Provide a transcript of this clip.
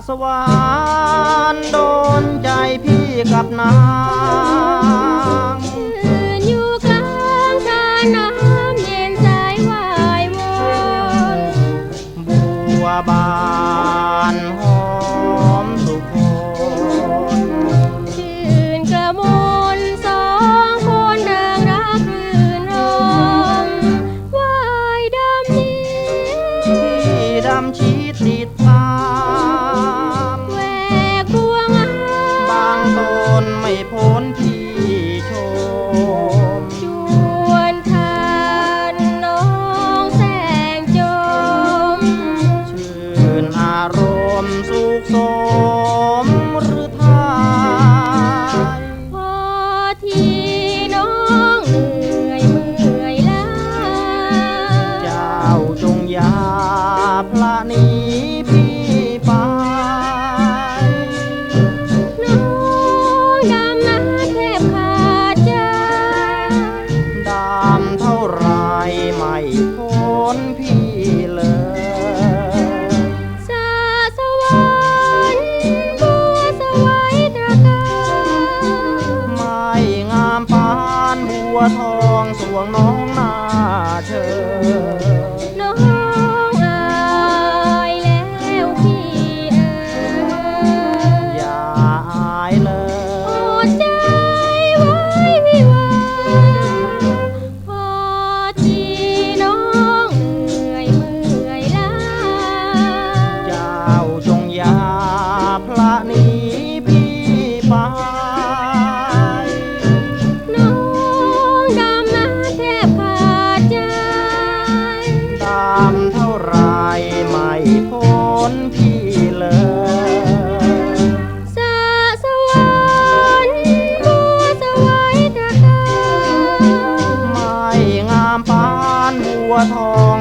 สะสวานโดนใจพี่กับนางยืนอยู่กลางสระน้ำเย็นสายวายวอนบัวบานหอมสุขนชื่นกระมนสองคนเดิงรักรื่นรมวายดำนี้ดำชีติด ไม่พ้นที่ชม ชวนทานน้องแสงจม ชื่นอารมณ์สุขสมหรือทาย พอที่น้องเหนื่อยเมื่อยล้า เจ้าจงยาพละนี ทองสวงน้องนาเชิญ ทอง